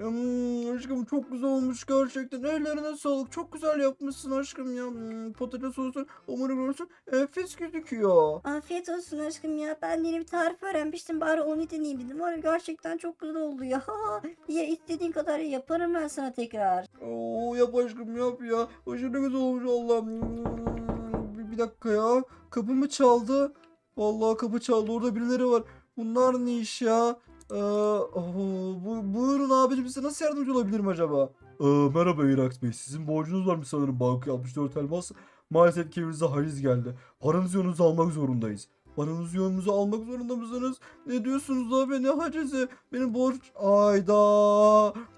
Hmm, aşkım çok güzel olmuş gerçekten. Ellerine sağlık. Çok güzel yapmışsın aşkım ya. Hmm, patates olsun, hamuru olsun. Enfes gözüküyor. Afiyet olsun aşkım ya. Ben yeni bir tarif öğrenmiştim. Bari onu deneyeyim dedim. Var ya gerçekten çok güzel oldu ya. ya istediğin kadar yaparım ben sana tekrar. Oo yap aşkım yap ya. Aşırı güzel olmuş Allah'ım. Hmm, bir, bir dakika ya. Kapı mı çaldı? Vallahi kapı çaldı. Orada birileri var. Bunlar ne iş ya? Ee, bu, buyurun abicim size nasıl yardımcı olabilirim acaba? Ee, merhaba Irak Bey. Sizin borcunuz var mı sanırım banka 64 elmas? Maalesef ki evinize geldi. Paranızı yonunuzu almak zorundayız. Paranızı yonunuzu almak zorunda mısınız? Ne diyorsunuz abi ne hacizi? Benim borç... Ayda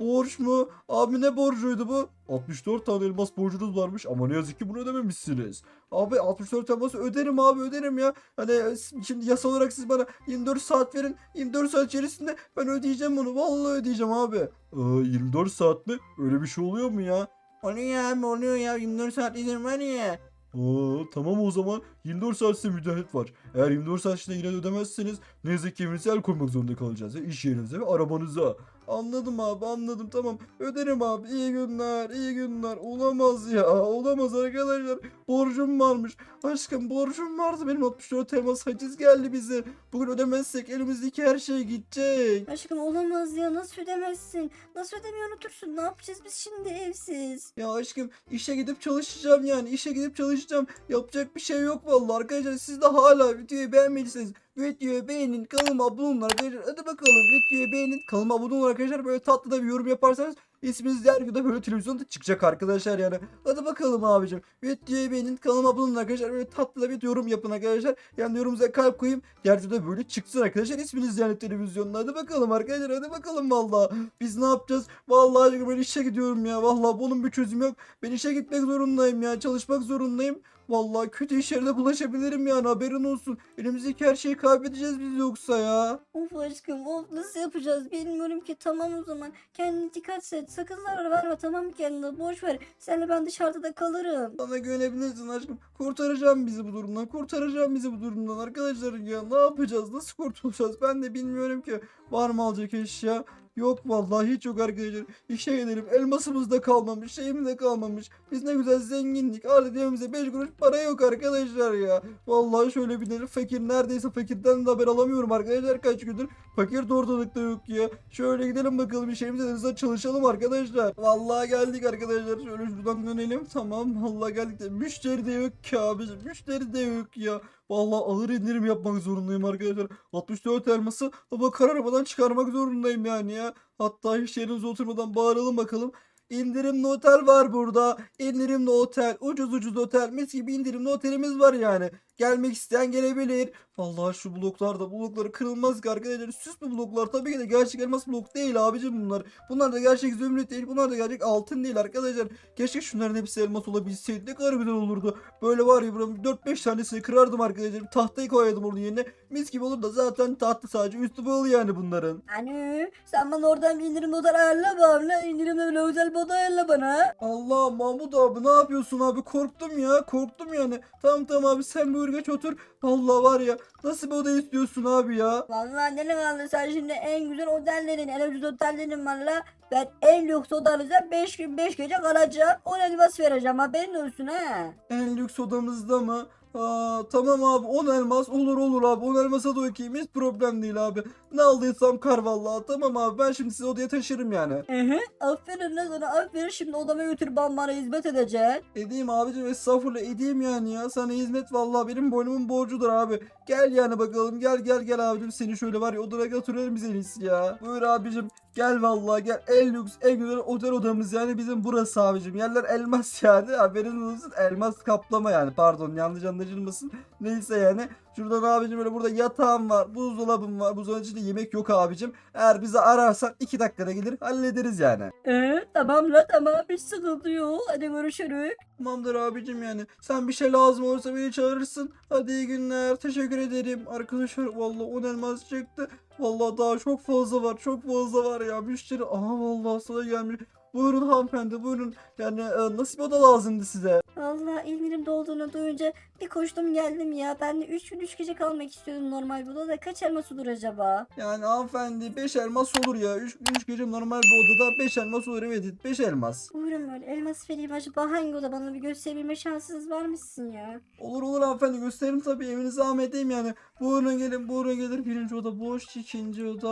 borç mu? Abi ne borcuydu bu? 64 tane elmas borcunuz varmış ama ne yazık ki bunu ödememişsiniz. Abi 64 elması öderim abi öderim ya. Hani e, şimdi yasal olarak siz bana 24 saat verin. 24 saat içerisinde ben ödeyeceğim bunu. Vallahi ödeyeceğim abi. Ee, 24 saat mi? Öyle bir şey oluyor mu ya? Oluyor ya oluyor ya 24 saat izin var ya. Aa, tamam o zaman 24 saat size var. Eğer 24 saat içinde yine de ödemezseniz ne yazık ki evinize el koymak zorunda kalacağız. Ya, iş yerinize ve arabanıza. Anladım abi anladım tamam. Öderim abi iyi günler iyi günler. Olamaz ya olamaz arkadaşlar. Borcum varmış. Aşkım borcum vardı benim 64 elmas haciz geldi bize. Bugün ödemezsek elimizdeki her şey gidecek. Aşkım olamaz ya. Nasıl ödemezsin? Nasıl ödemeyi unutursun? Ne yapacağız biz şimdi evsiz? Ya aşkım işe gidip çalışacağım yani işe gidip çalışacağım. Yapacak bir şey yok vallahi arkadaşlar. Siz de hala videoyu beğenmediyseniz videoyu beğenin kanalıma abone olun arkadaşlar. Hadi bakalım videoyu beğenin kanalıma abone olun arkadaşlar. Böyle tatlı da bir yorum yaparsanız isminiz videoda böyle televizyonda çıkacak arkadaşlar yani. Hadi bakalım abicim. Videoyu beğenin kanalıma abone olun arkadaşlar. Böyle tatlı da bir yorum yapın arkadaşlar. Yani yorumunuza kalp koyayım. Diğer böyle çıksın arkadaşlar. İsminiz yani televizyonda. Hadi bakalım arkadaşlar. Hadi bakalım valla. Biz ne yapacağız? Vallahi ben işe gidiyorum ya. Vallahi bunun bir çözümü yok. Ben işe gitmek zorundayım ya. Çalışmak zorundayım. Vallahi kötü işlere bulaşabilirim yani haberin olsun. Elimizdeki her şeyi kaybedeceğiz biz yoksa ya. Of aşkım of nasıl yapacağız bilmiyorum ki. Tamam o zaman. Kendine dikkat et. Sakın zarar verme tamam mı kendine? Boş ver. Senle ben dışarıda da kalırım. Sana güvenebilirsin aşkım. Kurtaracağım bizi bu durumdan. Kurtaracağım bizi bu durumdan arkadaşlar ya. Ne yapacağız? Nasıl kurtulacağız? Ben de bilmiyorum ki. Var mı alacak eşya? Yok vallahi hiç yok arkadaşlar. İşe gidelim. Elmasımız da kalmamış. Şeyimiz de kalmamış. Biz ne güzel zenginlik. Artık evimize 5 kuruş para yok arkadaşlar ya. Vallahi şöyle bir fakir neredeyse fakirden de haber alamıyorum arkadaşlar kaç gündür. Fakir de ortalıkta yok ya. Şöyle gidelim bakalım işlerimize de hızla çalışalım arkadaşlar. Vallahi geldik arkadaşlar. Şöyle şuradan dönelim. Tamam vallahi geldik de. Müşteri de yok ki abi. Müşteri de yok ya. Vallahi ağır indirim yapmak zorundayım arkadaşlar. 64 elması hava kararmadan çıkarmak zorundayım yani ya. Hatta iş yerinize oturmadan bağıralım bakalım. İndirimli otel var burada. İndirimli otel. Ucuz ucuz otel. Mis gibi indirimli otelimiz var yani. Gelmek isteyen gelebilir. Vallahi şu bloklar da blokları kırılmaz ki arkadaşlar. Süs bu bloklar tabii ki de gerçek elmas blok değil abicim bunlar. Bunlar da gerçek zümrüt değil. Bunlar da gerçek altın değil arkadaşlar. Keşke şunların hepsi elmas olabilseydi. Ne kadar güzel olurdu. Böyle var ya buranın 4-5 tanesini kırardım arkadaşlar. Tahtayı koyardım onun yerine. Mis gibi olur da zaten tahta sadece üstü bağlı yani bunların. Hani sen bana oradan bir indirim notu ayarla bana. İndirimle böyle özel oda ayarla bana. Allah Mahmut abi ne yapıyorsun abi korktum ya korktum yani. Tamam tamam abi sen buyur geç otur. Vallahi var ya nasıl bir oda istiyorsun abi ya. Vallahi ne kaldı sen şimdi en güzel otellerin, en ucuz otellerin valla. Ben en lüks odanızda 5 gün 5 gece kalacağım. 10 elmas vereceğim haberin olsun ha. En lüks odamızda mı? Aa, tamam abi 10 elmas olur olur abi 10 elmasa da okeyim hiç problem değil abi. Ne aldıysam kar vallahi tamam abi ben şimdi sizi odaya taşırım yani. Hı hı. Aferin lan sana aferin şimdi odama götür ben bana hizmet edeceksin. Edeyim abicim estağfurullah edeyim yani ya. Sana hizmet vallahi benim boynumun borcudur abi. Gel yani bakalım. Gel gel gel abicim. Seni şöyle var ya odana götürelim biz en iyisi ya. Buyur abicim. Gel vallahi gel. En lüks en güzel otel odamız yani bizim burası abicim. Yerler elmas yani. Haberiniz olsun. Elmas kaplama yani. Pardon yanlış anlaşılmasın. Neyse yani şuradan abicim böyle burada yatağım var buzdolabım var buzdolabının içinde yemek yok abicim. Eğer bizi ararsan 2 dakikada gelir hallederiz yani. Ee, tamam la tamam hiç sıkıntı yok hadi görüşürüz. Tamamdır abicim yani. Sen bir şey lazım olursa beni çağırırsın. Hadi iyi günler. Teşekkür ederim. Arkadaşlar vallahi 10 elmas çıktı. Vallahi daha çok fazla var. Çok fazla var ya. Müşteri. Aha vallahi sana gelmiş. Buyurun hanımefendi buyurun. Yani e, nasıl bir oda lazımdı size? Allah İzmir'in dolduğunu duyunca bir koştum geldim ya. Ben de 3 gün 3 gece kalmak istiyordum normal bu odada. Kaç elmas olur acaba? Yani hanımefendi 5 elmas olur ya. 3 üç gece normal bir odada 5 elmas olur evet 5 elmas. Buyurun böyle elmas vereyim acaba hangi oda bana bir gösterebilme şansınız var mı sizin ya? Olur olur hanımefendi gösteririm tabii evinize zahmet edeyim yani. Buyurun gelin buyurun gelin. Birinci oda boş ikinci oda.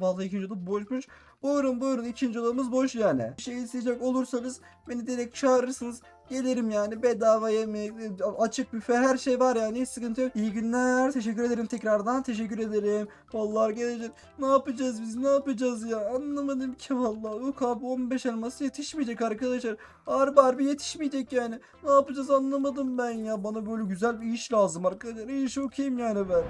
Vallahi ikinci oda boşmuş. Buyurun buyurun ikinci odamız boş yani. Bir şey isteyecek olursanız beni direkt çağırırsınız. Gelirim yani bedava yemek, açık büfe her şey var yani hiç sıkıntı yok. İyi günler. Teşekkür ederim tekrardan. Teşekkür ederim. Vallahi gelecek. Ne yapacağız biz? Ne yapacağız ya? Anlamadım ki vallahi. Yok abi 15 elmas yetişmeyecek arkadaşlar. Harbi harbi yetişmeyecek yani. Ne yapacağız anlamadım ben ya. Bana böyle güzel bir iş lazım arkadaşlar. İyi iş okuyayım yani ben.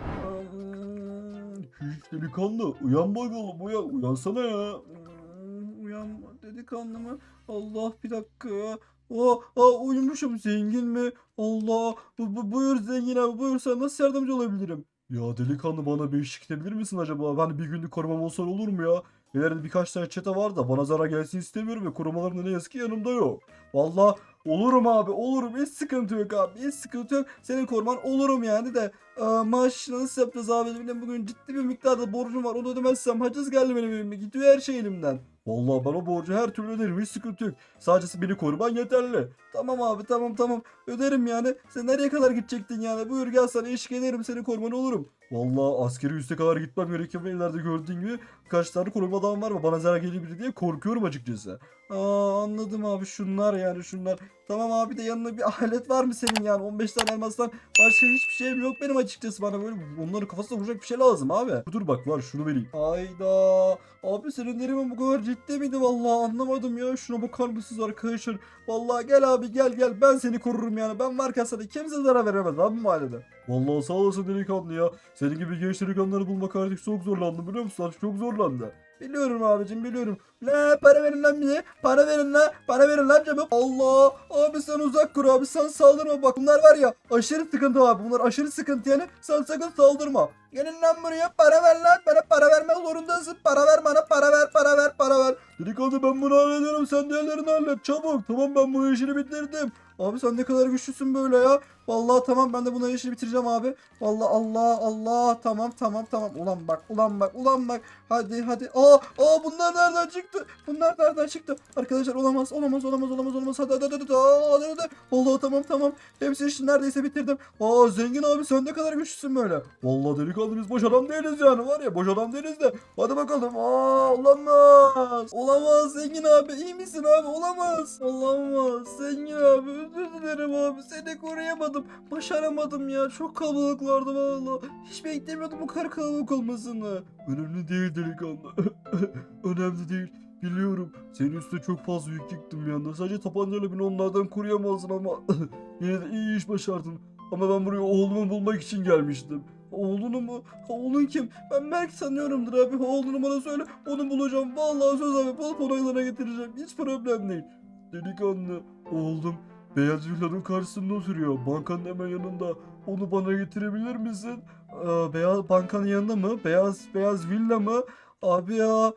Delikanlı. Uyan bakalım uyan. Uyansana ya. Hmm, Uyanma delikanlı mı? Allah bir dakika ya. Aa, aa uyumuşum zengin mi? Allah. Bu, bu, buyur zengin abi buyur sana nasıl yardımcı olabilirim? Ya delikanlı bana bir eşlik edebilir misin acaba? Ben bir günlük korumam olsa olur mu ya? İleride birkaç tane çete var da bana zarar gelsin istemiyorum ve korumalarım da ne yazık ki yanımda yok. Valla olurum abi olurum hiç sıkıntı yok abi hiç sıkıntı yok. Senin koruman olurum yani de e, maaş nasıl yapacağız abi benim bugün ciddi bir miktarda borcum var onu ödemezsem haciz geldi benim evime gidiyor her şey elimden. Vallahi ben o borcu her türlü öderim hiç sıkıntı yok. Sadece beni koruman yeterli. Tamam abi tamam tamam öderim yani. Sen nereye kadar gidecektin yani? Buyur gel sana eşlik ederim seni koruman olurum. Vallahi askeri üste kadar gitmem gerekiyor. Ileride gördüğün gibi kaç tane korumadan var mı? Bana zarar gelebilir diye korkuyorum açıkçası. Aa anladım abi şunlar yani şunlar. Tamam abi de yanına bir alet var mı senin yani 15 tane elmastan başka hiçbir şeyim yok benim açıkçası bana böyle onların kafasına vuracak bir şey lazım abi. Dur bak var şunu vereyim. Hayda abi senin derimin bu kadar ciddi miydi vallahi anlamadım ya şuna bakar mısınız arkadaşlar. Vallahi gel abi gel gel ben seni korurum yani ben varken sana kimse zarar veremez abi mahallede. Vallahi sağ olasın delikanlı ya. Senin gibi genç delikanlıları bulmak artık çok zorlandı biliyor musun? Artık çok zorlandı. Biliyorum abicim biliyorum. La para verin lan bize. Para verin lan. Para verin lan çabuk. Allah. Abi sen uzak dur abi. Sen saldırma bak. Bunlar var ya aşırı sıkıntı abi. Bunlar aşırı sıkıntı yani. Sen sakın saldırma. Gelin lan buraya. Para ver lan. Bana para vermek zorundasın. Para ver bana. Para ver. Para ver. Para ver. Delikanlı ben bunu hallederim. Sen diğerlerini hallet. Çabuk. Tamam ben bu işini bitirdim. Abi sen ne kadar güçlüsün böyle ya. Vallahi tamam ben de buna işini bitireceğim abi. Vallahi Allah Allah tamam tamam tamam. Ulan bak ulan bak ulan bak. Hadi hadi. Aa aa bunlar nereden çıktı? Bunlar nereden çıktı? Arkadaşlar olamaz olamaz olamaz olamaz olamaz. Hadi hadi hadi hadi. Hadi, hadi. Vallahi tamam tamam. Hepsi işini neredeyse bitirdim. Aa zengin abi sen ne kadar güçlüsün böyle. Vallahi delikanlı biz boş adam değiliz yani var ya boş adam değiliz de. Hadi bakalım. Aa olamaz. Olamaz zengin abi iyi misin abi? Olamaz. Olamaz. Zengin abi özür dilerim abi. Seni koruyamadım. Başaramadım ya. Çok kalabalıklardı vallahi. Hiç beklemiyordum bu kadar kalabalık olmasını. Önemli değil delikanlı. Önemli değil. Biliyorum. Senin üstüne çok fazla yük yıktım bir anda. Sadece tabancayla beni onlardan koruyamazsın ama yine de iyi iş başardın. Ama ben buraya oğlumu bulmak için gelmiştim. Oğlunu mu? Oğlun kim? Ben belki sanıyorumdur abi. Oğlunu bana söyle. Onu bulacağım. Vallahi söz abi. Bulup onu yanına getireceğim. Hiç problem değil. Delikanlı. Oğlum. Beyaz villanın karşısında oturuyor. Bankanın hemen yanında. Onu bana getirebilir misin? Aa, beyaz bankanın yanında mı? Beyaz beyaz villa mı? Abi ya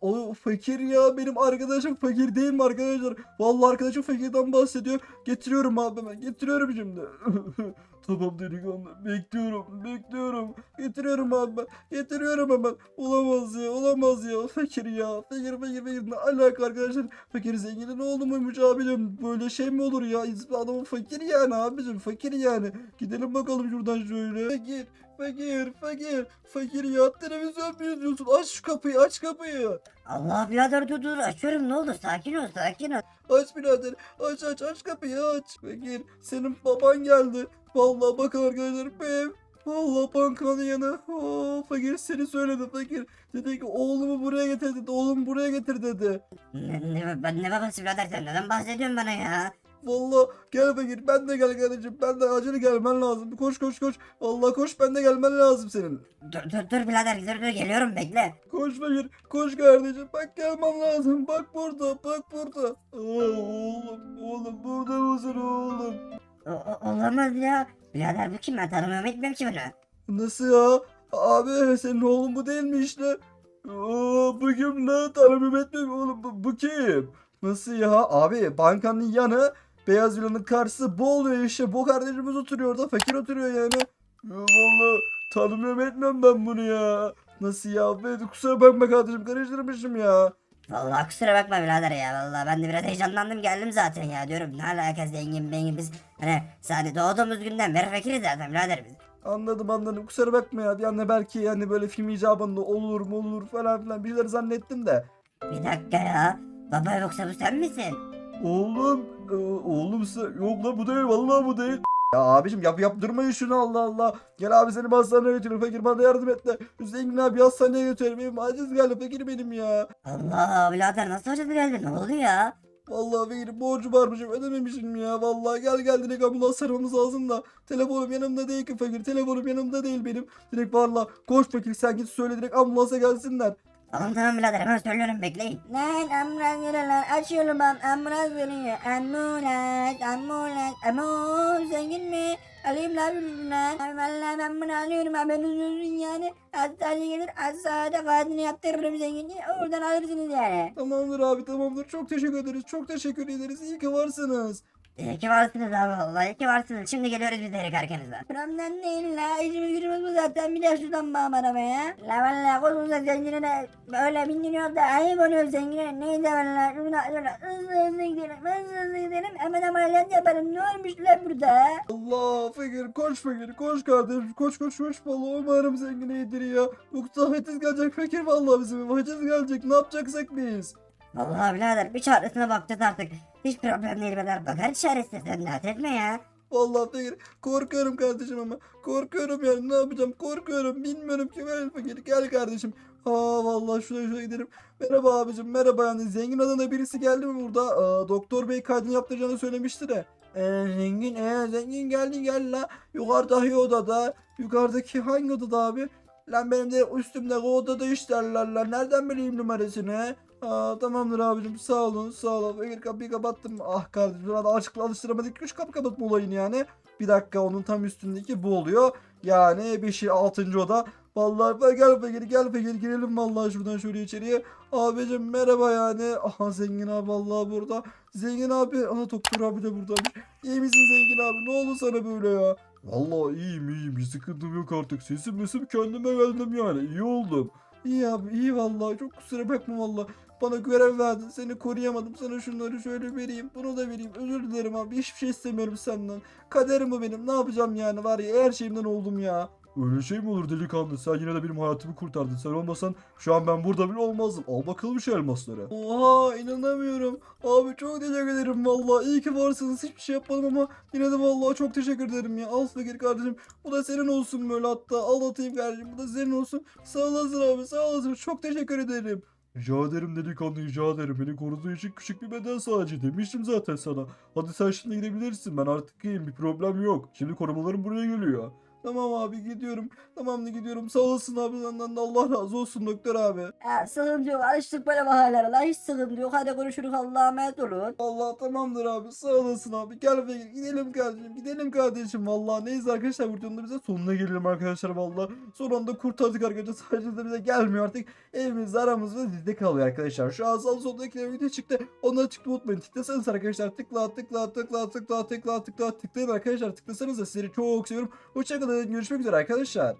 o fakir ya benim arkadaşım fakir değil mi arkadaşlar? Vallahi arkadaşım fakirden bahsediyor. Getiriyorum abi ben getiriyorum şimdi. tamam delikanlı bekliyorum bekliyorum. Getiriyorum ben getiriyorum hemen. Olamaz ya olamaz ya fakir ya fakir fakir fakir ne alaka arkadaşlar? Fakir zenginin oğlu muymuş abicim? Böyle şey mi olur ya? Adamın fakir yani abicim fakir yani. Gidelim bakalım şuradan şöyle. Fakir fakir fakir fakir ya televizyon mu izliyorsun? Aç şu kapıyı aç kapıyı. Allah birader dur dur açıyorum ne olur sakin ol sakin ol. Aç birader. Aç aç aç kapıyı aç. Fakir senin baban geldi. Vallahi bakın arkadaşlar ev. Vallahi bankanın yanı. Oo, fakir seni söyledi fakir. Dedi ki oğlumu buraya getir dedi. Oğlumu buraya getir dedi. Ne, ne, ben ne babası birader sen neden bahsediyorsun bana ya? Vallahi gel fakir ben de gel kardeşim. Ben de acele gelmen lazım. Koş koş koş. Vallahi koş ben de gelmen lazım senin. Dur dur dur birader dur dur geliyorum bekle. Koş fakir. Koş kardeşim. Bak gelmen lazım. Bak burada. Bak burada. Aa, oğlum. Oğlum burada mısın oğlum? O, o- olamaz ya. Birader bu kim ben tanımıyorum etmiyorum ki bunu. Nasıl ya? Abi senin oğlun bu değil mi işte? Aa, bu kim lan? Tanrım etmem oğlum. Bu, bu kim? Nasıl ya? Abi bankanın yanı Beyaz Vila'nın karşısı bu oluyor işte. Bu kardeşimiz oturuyor orada. Fakir oturuyor yani. Ya vallahi tanımıyorum etmem ben bunu ya. Nasıl ya? Ben kusura bakma kardeşim karıştırmışım ya. Vallahi kusura bakma birader ya vallahi ben de biraz heyecanlandım geldim zaten ya diyorum ne alaka zengin bengin biz hani sadece doğduğumuz günden beri fakiriz zaten birader biz. Anladım anladım. Kusura bakma ya. Bir anda belki yani böyle film icabında olur mu olur falan filan bir şeyler zannettim de. Bir dakika ya baba yoksa bu sen misin? Oğlum, oğlumsa yok lan bu değil vallahi bu değil. Ya abicim yap yaptırmayın şunu Allah Allah. Gel abi seni hastaneye götürün fakir bana yardım et de. Zengin abi hastaneye götürelim benim aciz geldi fakir benim ya. Allah birader nasıl hocadı geldin ne oldu ya? Vallahi fakir borcu varmışım ödememişim ya. Vallahi gel gel direkt ambulans sarmamız lazım da. Telefonum yanımda değil ki fakir telefonum yanımda değil benim. Direkt vallahi koş fakir sen git söyle direkt ambulansa gelsinler. Tamam tamam birader hemen söylüyorum bekleyin. Lan ambulans geliyor lan açıyorum ben ambulans geliyor. Ambulans ambulans ambulans zengin mi? Alayım lan. Ay Vallahi ben bunu alıyorum haberiniz olsun yani. Hastaneye gelir hastanede kaydını yaptırırım zengin. Oradan alırsınız yani. Tamamdır abi tamamdır çok teşekkür ederiz çok teşekkür ederiz iyi ki varsınız. İyi ki varsınız abi vallahi iyi ki varsınız. Şimdi geliyoruz biz herif arkanızdan. Problemden değil la. İşimiz gücümüz bu zaten. Bir de şuradan bağım arabaya. La valla kozunuza zengine böyle bindiriyor da ayıp oluyor zengine. Neyse valla. Şuna şöyle hızlı hızlı gidelim. Hızlı hızlı gidelim. Hemen ameliyat yaparım. Ne olmuş lan burada? Allah fakir koş fakir koş kardeşim koş koş koş vallahi umarım zengin iyidir ya. Yoksa haciz gelecek fakir vallahi bizim haciz gelecek ne yapacaksak biz. Vallahi birader bir çaresine bakacağız artık. Hiç problem değil birader. Bakar çaresine sen dert etme ya. Vallahi fakir korkuyorum kardeşim ama korkuyorum yani ne yapacağım korkuyorum bilmiyorum ki ben fakir gel kardeşim. Aa vallahi şuraya şuraya gidelim. Merhaba abicim merhaba yani zengin adına birisi geldi mi burada? Aa, doktor bey kaydını yaptıracağını söylemişti de. Ee, zengin ee zengin geldi gel la. Yukarıdaki odada. Yukarıdaki hangi odada abi? Lan benim de üstümde odada işlerler lan. Nereden bileyim numarasını? Aa, tamamdır abicim sağ olun sağ olun. Fakir kapıyı kapattım. Ah kardeşim burada açıkla alıştıramadık. Üç kapı kapatma olayını yani. Bir dakika onun tam üstündeki bu oluyor. Yani 5. 6. oda. Vallahi gel fakir gel fakir girelim vallahi şuradan şöyle içeriye. Abicim merhaba yani. Aha zengin abi vallahi burada. Zengin abi. Aha doktor abi de buradaymış. İyi misin zengin abi? Ne oldu sana böyle ya? Vallahi iyiyim iyiyim. Bir sıkıntım yok artık. Sesim mesim kendime geldim yani. İyi oldum. İyi abi iyi vallahi. Çok kusura bakma vallahi. Bana görev verdin. Seni koruyamadım. Sana şunları şöyle vereyim. Bunu da vereyim. Özür dilerim abi. Hiçbir şey istemiyorum senden. Kaderim bu benim. Ne yapacağım yani var ya her şeyimden oldum ya. Öyle şey mi olur delikanlı? Sen yine de benim hayatımı kurtardın. Sen olmasan şu an ben burada bile olmazdım. Al bakalım şu elmasları. Oha inanamıyorum. Abi çok teşekkür ederim vallahi. İyi ki varsınız. Hiçbir şey yapmadım ama yine de vallahi çok teşekkür ederim ya. Al fakir kardeşim. Bu da senin olsun böyle hatta. Al atayım kardeşim. Bu da senin olsun. Sağ olasın abi. Sağ olasın. Çok teşekkür ederim. Rica ederim delikanlı rica ederim. Beni koruduğu için küçük bir bedel sadece demiştim zaten sana. Hadi sen şimdi gidebilirsin. Ben artık iyiyim. Bir problem yok. Şimdi korumalarım buraya geliyor. Tamam abi gidiyorum. Tamam da gidiyorum. Sağ olasın abi senden de Allah razı olsun doktor abi. Ya sıkıntı yok. Alıştık böyle bahalara. La hiç sıkıntı yok. Hadi konuşuruz. Allah'a emanet olun. Allah tamamdır abi sağ olasın abi gel be gidelim kardeşim gidelim kardeşim vallahi neyse arkadaşlar videonun da bize sonuna gelelim arkadaşlar vallahi son anda kurtardık arkadaşlar sadece de bize gelmiyor artık evimizde aramızda dizde kalıyor arkadaşlar şu an sağ soldaki video çıktı onları tıkla unutmayın tıklasanız arkadaşlar tıkla tıkla tıkla tıkla tıkla tıkla tıklayın arkadaşlar tıklasanız da sizleri çok seviyorum hoşçakalın görüşmek üzere arkadaşlar